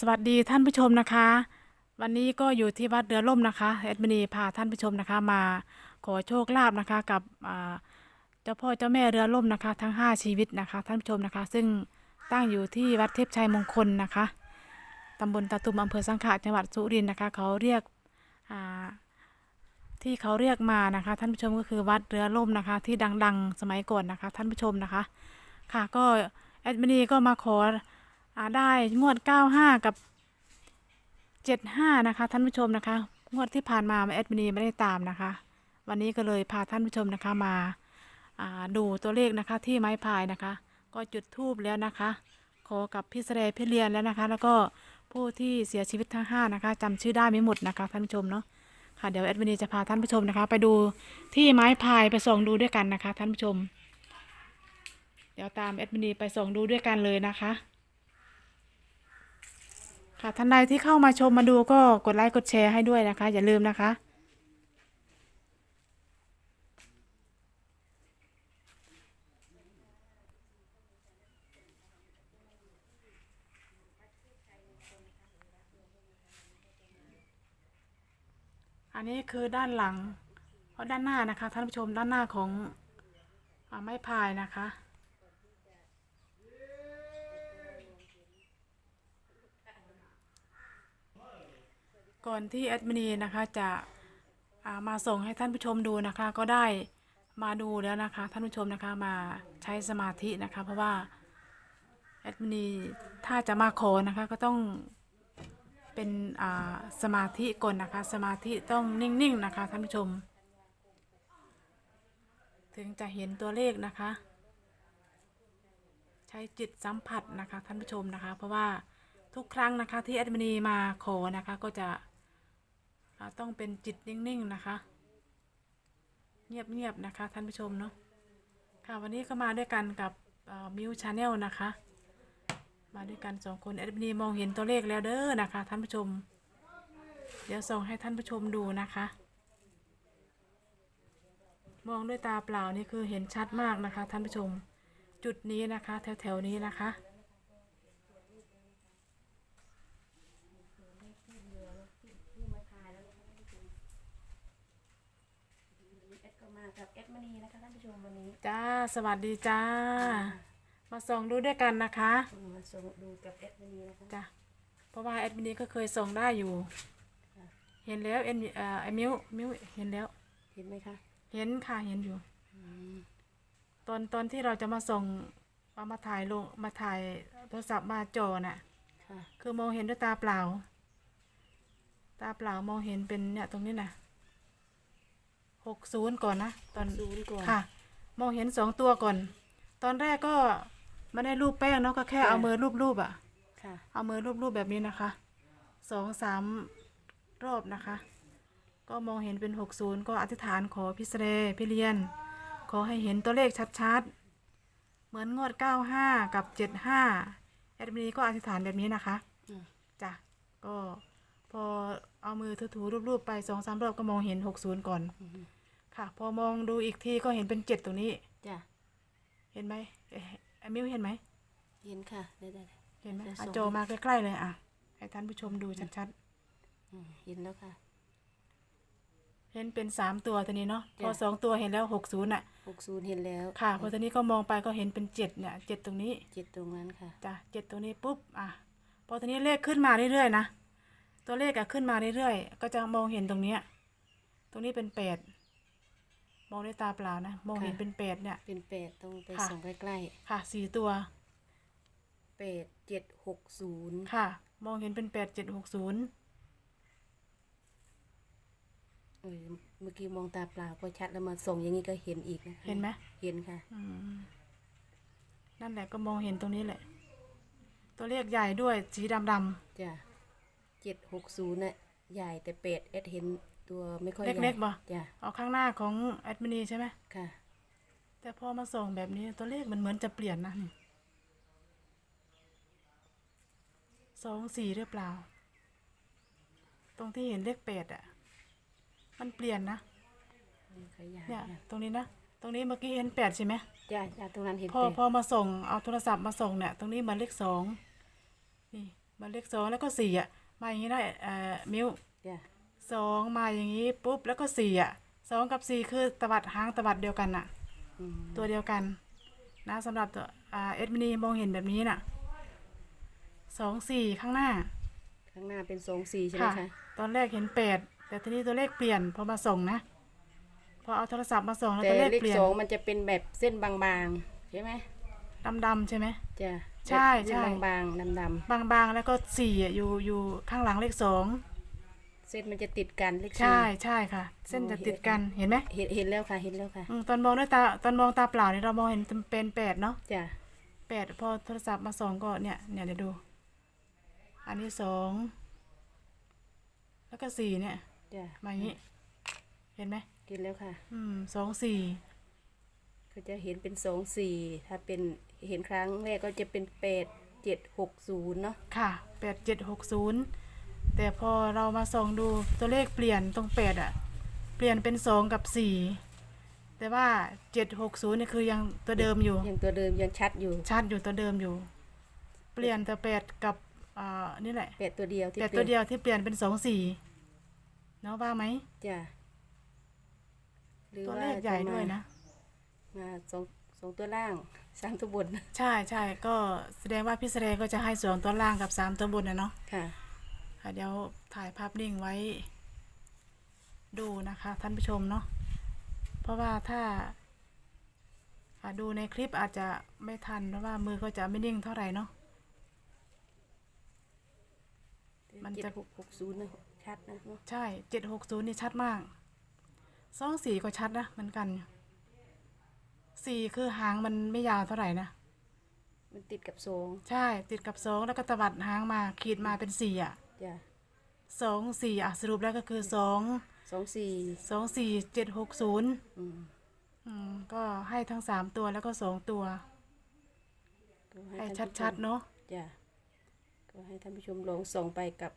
สวัสดีท่านผู้ชมนะคะ วันนี้ก็อยู่ที่วัดเรือล่มนะคะแอดมินีพาท่านผู้ชมนะคะมาขอโชคลาภนะคะกับเจ้าพ่อเจ้าแม่เรือล่มนะคะ ทั้ง 5 ชีวิตนะคะ ท่านผู้ชมนะคะ ซึ่งตั้งอยู่ที่วัดเทพชัยมงคลนะคะตำบลตะตุมอำเภอสังขะจังหวัดสุรินทร์นะคะ เขาเรียกที่เขาเรียกมานะคะ ท่านผู้ชมก็คือวัดเรือล่มนะคะ ที่ดังๆ สมัยก่อนนะคะ ท่านผู้ชมนะคะ ค่ะก็แอดมินีก็มาขอ ได้งวด 95 กับ 75 นะคะ ท่านผู้ชมนะคะ งวดที่ผ่านมาแอดมินีไม่ได้ตามนะคะ วันนี้ก็เลยพาท่านผู้ชมนะคะมาาดูตัวเลขนะคะที่ไม้พายนะคะ ก็จุดทูบแล้วนะคะ ขอกับพี่แสดงพี่เรียนแล้วนะคะ แล้วก็ผู้ที่เสียชีวิตทั้ง5นะคะจำชื่อได้ไม่หมดนะคะ ท่านผู้ชมเนาะค่ะเดี๋ยวแอดมินีจะพาท่านผู้ชมนะคะ ไปดูที่ไม้พายไปส่องดูด้วยกันนะคะ ท่านผู้ชม เดี๋ยวตามแอดมินีไปส่องดูด้วยกันเลยนะคะ ค่ะท่านใดที่เข้ามาชมมาดูก็กดไลค์กดแชร์ให้ด้วยนะคะ อย่าลืมนะคะ อันนี้คือด้านหลังเพราะด้านหน้านะคะ ท่านผู้ชมด้านหน้าของอไม้พายนะคะ ก่อนที่แอดมินีนะคะจะามาส่งให้ท่านผู้ชมดูนะคะ ก็ได้มาดูแล้วนะคะ ท่านผู้ชมนะคะมาใช้สมาธินะคะ เพราะว่าแอดมินีถ้าจะมาขอนะคะก็ต้องเป็นอ่าสมาธิก่อนนะคะ สมาธิต้องนิ่งๆนะคะท่านผู้ชม ถึงจะเห็นตัวเลขนะคะ ใช้จิตสัมผัสนะคะท่านผู้ชมนะคะ เพราะว่าทุกครั้งนะคะที่แอดมินีมาขอนะคะก็จะ อ่าต้องเป็นจิตนิ่งๆนะคะ เงียบๆนะคะท่านผู้ชมเนาะค่ะวันนี้ก็มาด้วยกันกับมิวชาแนลนะคะ มาด้วยกันสองคนแอดมินีมองเห็นตัวเลขแล้วเด้อนะคะท่านผู้ชม เดี๋ยวส่งให้ท่านผู้ชมดูนะคะ มองด้วยตาเปล่านี่คือเห็นชัดมากนะคะ ท่านผู้ชม จุดนี้นะคะ แถวๆนี้นะคะ แอดก็มากับแอดมณีนะคะท่านผู้ชมวันนี้ จ้า สวัสดีจ้า มาส่องดูด้วยกันนะคะมาส่งดูกับแอดมณีนะคะจ้ะเพราะว่าแอดมินก็เคยส่งได้อยู่ เห็นแล้วเอ็นเอ่อไอ้มิวมิวเห็นแล้ว เห็นไหมคะ เห็นค่ะเห็นอยู่ตอนตอนที่เราจะมาส่งเอามาถ่ายลงมาถ่ายโทรศัพท์มาจอน่ะค่ะคือมองเห็นด้วยตาเปล่า ตาเปล่ามองเห็นเป็นเนี่ยตรงนี้นะหกศูนย์ก่อนนะตอนศูนย์ก่อนค่ะ มองเห็นสองตัวก่อน ตอนแรกก็ไม่ได้รูปแป้งเนาะก็แค่เอามือรูปๆอะ ค่ะ เอามือรูปๆแบบนี้นะคะสองสามรอบนะคะ ก็มองเห็นเป็นหกศูนย์ก็อธิษฐานขอพิเศษพิเรียน ขอให้เห็นตัวเลขชัดๆ เหมือนงวดเก้าห้ากับเจ็ดห้าแอดมินีก็อธิษฐานแบบนี้นะคะอืม จ้ะก็พอเอามือถูๆรูปๆไปสองสามรอบก็มองเห็นหกศูนย์ก่อน ค่ะ พอมองดูอีกทีก็เห็นเป็นเจ็ดตรงนี้ จ้ะเห็นไหมเอ๊ะไอ้มิวเห็นไหม เห็นค่ะได้ได้เห็นไหมจะอะส่งโจมาใกล้ๆเลยอะ ให้ท่านผู้ชมดูชัดอืมเห็นแล้วค่ะ ๆ เห็นเป็นสามตัวตัวนี้เนาะ พอจ้ะ สองตัวเห็นแล้วหกศูนย์อะ หกศูนย์เห็นแล้วค่ะ พอตัวนี้ก็มองไปก็เห็นเป็นเจ็ดเนี่ยเจ็ดตรงนี้ เจ็ดตรงนั้นค่ะ จ้ะเจ็ดตรงนี้ปุ๊บอะพอตัวนี้เลขขึ้นมาเรื่อยๆนะตัวเลขอะขึ้นมาเรื่อยๆก็จะมองเห็นตรงเนี้ยตรงนี้เป็นแปด มองด้วยตาเปล่านะ มองเห็นค่ะ เป็นแปดเนี่ย เป็นแปดตรงไปค่ะ ส่องใกล้ค่ะสี่ตัวๆแปดเจ็ดหกศูนย์ค่ะ มองเห็นเป็นแปดเจ็ดหกศูนย์เออเมื่อกี้มองตาเปล่าก็ชัดแล้วมาส่งอย่างนี้ก็เห็นอีกนะคะเห็นไหมเห็นค่ะ อืมนั่นแหละก็มองเห็นตรงนี้แหละ ตัวเลขใหญ่ด้วยสีดำจ้ะเจ็ดหกศูนย์น่ะใหญ่แต่เป็ดแอดเห็น ตัวไม่ค่อยๆใหญ่เล็กๆบ่จ้ะเอาข้างหน้าของแอดมินีใช่ไหมค่ะ แต่พอมาส่องแบบนี้ตัวเลขมันเหมือนจะเปลี่ยนนะนี่สองสี่หรือเปล่า ตรงที่เห็นเลขแปดอะ มันเปลี่ยนนะขยายเนี่ยนะตรงนี้นะ ตรงนี้เมื่อกี้เห็นแปดใช่ไหมจ้ะจ้ะตรงนั้นเห็นพอเป็ดพอมาส่งเอาโทรศัพท์มาส่งเนี่ย ตรงนี้เหมันเลขสองนี่มาเลขสองแล้วก็สี่อะมาอย่างนี้ได้เอ่อมิ้วจ้ะ สองมาอย่างนี้ปุ๊บแล้วก็สี่อะสองกับสี่คือตวัดหางตวัดเดียวกันน่ะอืมตัวเดียวกัน นะสำหรับตัวอ่าเอ็ดมินีมองเห็นแบบนี้น่ะสองสี่ข้างหน้า ข้างหน้าเป็นสองสี่ใช่ไหมค่ะคะตอนแรกเห็นแปดแต่ทีนี้ตัวเลขเปลี่ยนพอมาส่งนะพอเอาโทรศัพท์มาส่งแล้วแต่ตัวเลขเลขเปลี่ยนสองมันจะเป็นแบบเส้นบางๆใช่ไหมดำๆใช่ไหมจ้ะใช่เส้นใช่บางๆดำบางๆแล้วก็สี่อะอยู่อยู่ข้างหลังเลขสองๆ เส้นมันจะติดกันเลขสี่ ใช่ใช่ค่ะ เส้นโอ้จะเห็นติดกันเห็นไหมเห็นเห็นแล้วค่ะเห็นแล้วค่ะอืมตอนมองด้วยตาตอนมองตาเปล่าเนี่ยเรามองเห็นเป็นแปดเนาะจ้ะแปดพอโทรศัพท์มาส่องก็เนี่ยเนี่ยเดี๋ยวดู อันนี้สองแล้วก็สี่เนี่ยจ้ะมาอย่างนี้ เห็นไหมเห็นแล้วค่ะ อืมสองสี่ก็จะเห็นเป็นสองสี่ถ้าเป็นเห็นครั้งแรกก็จะเป็นแปดเจ็ดหกศูนย์เนาะค่ะแปดเจ็ดหกศูนย์ แต่พอเรามาส่องดูตัวเลขเปลี่ยนตรงแปดอะเปลี่ยนเป็นสองกับสี่แต่ว่าเจ็ดหกศูนย์เนี่ยคือยังตัวเดิมอยู่ ยังตัวเดิมยังชัดอยู่ชัดอยู่ตัวเดิมอยู่ เปลี่ยนแต่แปดกับอ่านี่แหละแปดตัวเดียวที่แปดปลี่ตันวเดียวที่เปลี่ยนเป็นสองสี่เนาะว่าไหมจ้ะหรือตัวว่าเลขใหญ่จมาด้วยนะมาสองสองตัวล่างสามตัวบน ใช่ใช่ก็แสดงว่าพี่แสดงก็จะให้สองตัวล่างกับสามตัวบนนะเนาะค่ะ ค่ะเดี๋ยวถ่ายภาพนิ่งไว้ ดูนะคะท่านผู้ชมเนาะเพราะว่าถ้าอ่าดูในคลิปอาจจะไม่ทันเพราะว่ามือก็จะไม่นิ่งเท่าไหร่เนาะมันจะเจ็ดหกหกศูนย์นะชัดนะเนาะใช่เจ็ดหกศูนย์นี่ชัดมากสองสี่ก็ชัดนะเหมือนกันสี่คือหางมันไม่ยาวเท่าไหร่นะมันติดกับสองใช่ติดกับสองแล้วก็ตวัดหางมาขีดมาเป็นสี่อะ จ้ะสองสี่อะสรุปแล้วก็คือสองสองสี่สองสี่เจ็ดหกศูนย์อืมอืมก็ให้ทั้งสามตัวแล้วก็สองตัว ก็ให้ท่านผู้ชัดๆเนาะจ้ะก็ให้ท่านผู้ชมลองส่องไปกับ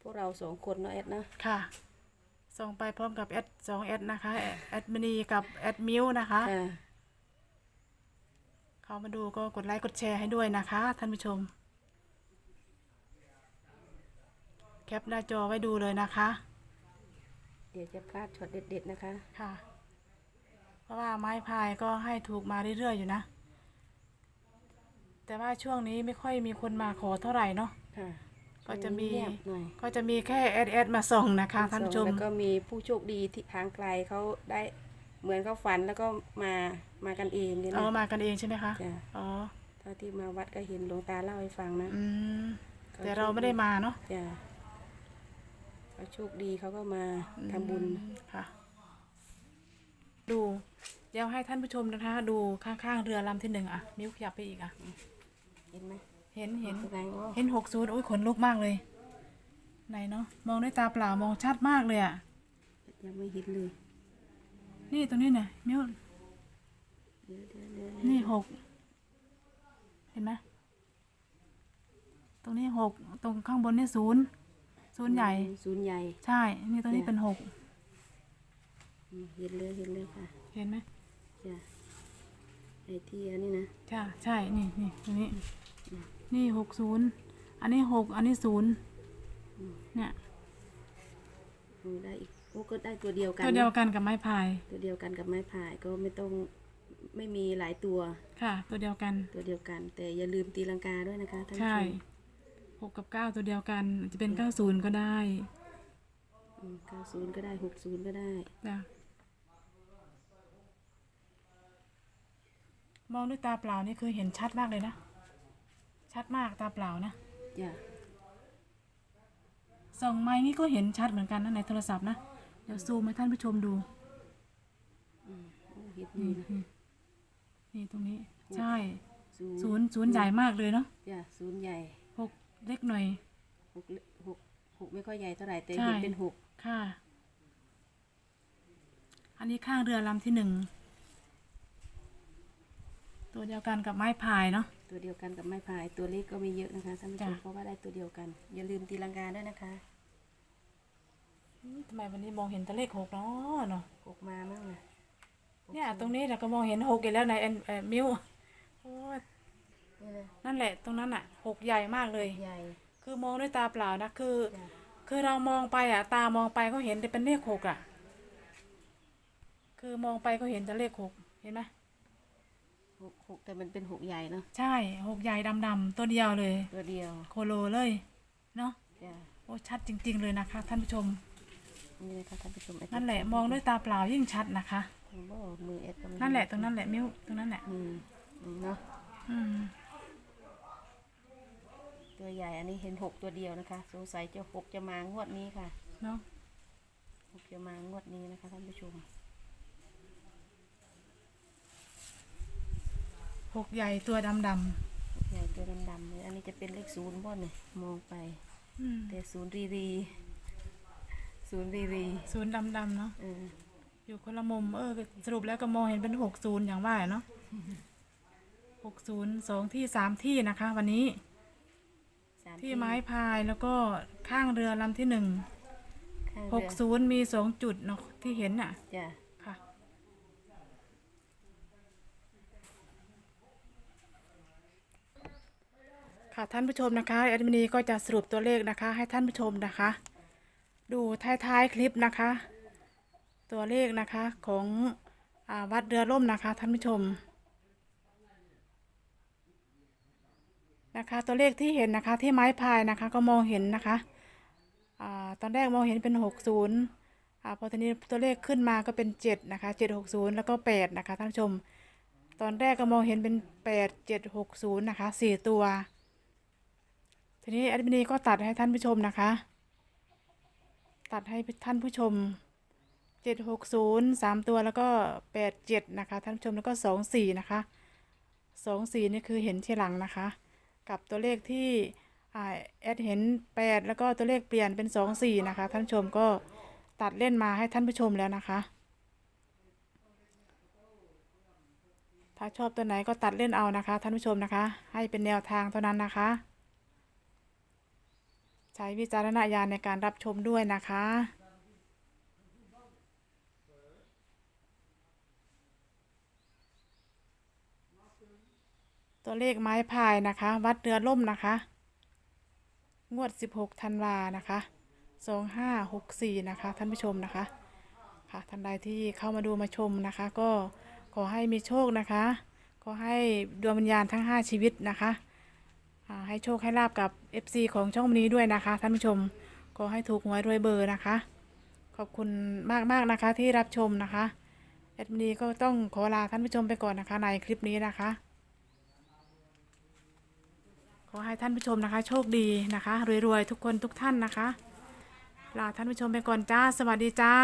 พวกเราสองคนเนาะแอดนะค่ะ ส่งไปพร้อมกับแอดสองแอดนะคะแอดแอดมินีกับแอดมิวนะคะ ค่ะ เข้ามาดูก็กดไลค์กดแชร์ให้ด้วยนะคะ ท่านผู้ชม แคปหน้าจอไว้ดูเลยนะคะเดี๋ยวจะพลาดช็อตเด็ด ๆ นะคะ ค่ะ เพราะว่าไม้พายก็ให้ถูกมาเรื่อยๆอยู่นะ แต่ว่าช่วงนี้ไม่ค่อยมีคนมาขอเท่าไหร่เนาะ ค่ะก็จะมี เงียบหน่อยก็จะมีแค่แอดแอดมาส่งนะคะท่านผู้ชม แล้วก็มีผู้โชคดีที่ทางไกลเขาได้เหมือนเขาฝันแล้วก็มามากันเองเนี่ยเอานะมากันเองใช่ไหมคะ จ้ะอ๋อ เท่าที่มาวัดก็เห็นหลวงตาเล่าให้ฟังนะอืม แต่เราไม่ได้มาเนาะ จ้ะ เขาโชคดีเขาก็มาทำบุญอืมค่ะ ดู เดี๋ยวให้ท่านผู้ชมนะคะ ดูข้างๆเรือลำที่หนึ่งอะมิ้วขยับไปอีกอะเห็นไหมเห็นเห็นแสดงว่าเห็นหกศูนย์โอ้ยขนลุกมากเลย ไหนเนาะมองด้วยตาเปล่ามองชัดมากเลยอะยังไม่เห็นเลยนี่ตรงนี้เนี่ยมิ้วเดี๋ยวเดี๋ยวเดี๋ยวนี่หกเห็นไหมตรงนี้หกตรงข้างบนนี่ศูนย์ ศูนย์ใหญ่ ศูนย์ใหญ่ ใช่ นี่ตรงนี้เป็นหกอืมเห็นเลยเห็นเลยค่ะ เห็นไหมจ้ะไอ้ที่อันนี้นะใช่ใช่ นี่นี่ตรงนี้ นี่หกศูนย์อันนี้หกอันนี้ศูนย์เนี่ยโอ้ได้อีกโอ้ก็ได้ตัวเดียวกัน ตัวเดียวกันกับไม้พาย ตัวเดียวกันกับไม้พายก็ไม่ต้องไม่มีหลายตัว ค่ะ ตัวเดียวกัน ตัวเดียวกัน แต่อย่าลืมตีลังกาด้วยนะคะท่านผู้ใช่ชม หกกับเก้าตัวเดียวกัน จะเป็นเก้าศูนย์ก็ได้เก้าศูนย์ก็ได้หกศูนย์ก็ได้จ้ะมองด้วยตาเปล่านี่คือเห็นชัดมากเลยนะ ชัดมากตาเปล่านะจ้ะส่องไม้นี่ก็เห็นชัดเหมือนกันนะในโทรศัพท์นะ เดี๋ยวซูมให้ท่านผู้ชมดูโอ้เห็นอยู่นะนี่ตรงนี้ ใช่ ศูศูนย์นย์ศูนย์ใหญ่มากเลยเนาะจ้ะศูนย์ใหญ่หก เล็กหน่อยหกเล็กหกหกไม่ค่อยใหญ่เท่าไหร่แต่ใช่เห็นเป็นหกค่ะ อันนี้ข้างเรือลำที่หนึ่ง ตัวเดียวกันกับไม้พายเนาะ ตัวเดียวกันกับไม้พายตัวเล็กก็ไม่เยอะนะคะท่านผู้ชมจ้ะ เพราะว่าได้ตัวเดียวกัน อย่าลืมตีลังกาด้วยนะคะทำไมวันนี้มองเห็นแต่เลขหกเนาะเนาะ หกมามั่งนะเนี่ยตรงนี้เราก็มองเห็นหกอีกแล้วในแอนเอ่อมิวโอ้ย นี่เลยนั่นแหละตรงนั้นอะหกใหญ่มากเลย ใหญ่ คือมองด้วยตาเปล่านะคือ จ้ะ คือเรามองไปอะ ตามองไปก็เห็นแต่เป็นเลขหกอะ คือมองไปก็เห็นแต่เลขหกเห็นไหมหกหกแต่มันเป็นหกใหญ่เนาะใช่หกใหญ่ดำๆตัวเดียวเลย ตัวเดียวโคโลเลยเนาะจ้ะโอ้ชัดจริง ๆ เลยนะคะ ท่านผู้ชม นี่นะคะท่านผู้ชมไอ้นั่นแหละมองด้วยตาเปล่ายิ่งชัดนะคะผมบอกมือเอ็ดก็ไม่นั่นแหละตรงนั้นแหละมิ้วตรงนั้นแหละอืมนี่เนาะอืม ตัวใหญ่ อันนี้เห็นหกตัวเดียวนะคะ สงสัยจะหกจะมางวดนี้ค่ะเนาะหกจะมางวดนี้นะคะท่านผู้ชมหกใหญ่ตัวดำหกใหญ่ตัวดำๆเลยอันนี้จะเป็นเลขศูนย์บ่เนี่ยมองไปๆอืมแต่ศูนย์รีรีศูนย์รีรีศูนย์ดำๆเนาะเอออยู่คนละมุมเออสรุปแล้วก็มองเห็นเป็นหกศูนย์อย่างว่าเนาะหกศูนย์สองที่สามที่นะคะ วันนี้สาม ที่ไม้พายแล้วก็ข้างเรือลำที่หนึ่งข้างหเรืกอศูนย์มีสองจุดเนาะที่เห็นน่ะจ้ะค่ะ ค่ะท่านผู้ชมนะคะแอดมินีก็จะสรุปตัวเลขนะคะ ให้ท่านผู้ชมนะคะ ดูท้ายๆคลิปนะคะ ตัวเลขนะคะของอาวัดเรือล่มนะคะ ท่านผู้ชม นะคะ ตัวเลขที่เห็นนะคะที่ไม้พายนะคะ ก็มองเห็นนะคะอตอนแรกมองเห็นเป็นหกศูนย์อ่าพอทีนี้ตัวเลขขึ้นมาก็เป็นเจ็ดนะคะเจ็ดหกศูนย์แล้วก็แปดนะคะท่านผู้ชม ตอนแรกก็มองเห็นเป็นแปดเจ็ดหกศูนย์นะคะสี่ตัว ทีนี้แอดมินีก็ตัดให้ท่านผู้ชมนะคะ ตัดให้ท่านผู้ชมเจ็ดหกศูนย์สามตัวแล้วก็แปดเจ็ดนะคะ ท่านผู้ชมแล้วก็สองสี่นะคะสองสี่นี่คือเห็นที่หลังนะคะ กับตัวเลขที่แอดเห็นแปดแล้วก็ตัวเลขเปลี่ยนเป็นสองสี่นะคะ ท่านผู้ชมก็ตัดเล่นมาให้ท่านผู้ชมแล้วนะคะ ถ้าชอบตัวไหนก็ตัดเล่นเอานะคะ ท่านผู้ชมนะคะ ให้เป็นแนวทางเท่านั้นนะคะ ใช้วิจารณญาณในการรับชมด้วยนะคะ ตัวเลขไม้พายนะคะ วัดเรือล่มนะคะ งวด 16ธันวานะคะ 2564 นะคะ ท่านผู้ชมนะคะ ค่ะท่านใดที่เข้ามาดูมาชมนะคะ ก็ขอให้มีโชคนะคะ ขอให้ดวงวิญญาณทั้ง 5 ชีวิตนะคะให้โชคให้ลาบกับ FC ของช่องนี้ด้วยนะคะ ท่านผู้ชมขอให้ถูกหวยรวยเบอร์นะคะ ขอบคุณมากๆนะคะที่รับชมนะคะแอดมินีก็ต้องขอลาท่านผู้ชมไปก่อนนะคะในคลิปนี้นะคะ ขอให้ท่านผู้ชมนะคะ โชคดีนะคะ รวยๆ ทุกคนทุกท่านนะคะ ลาท่านผู้ชมไปก่อนจ้า สวัสดีจ้า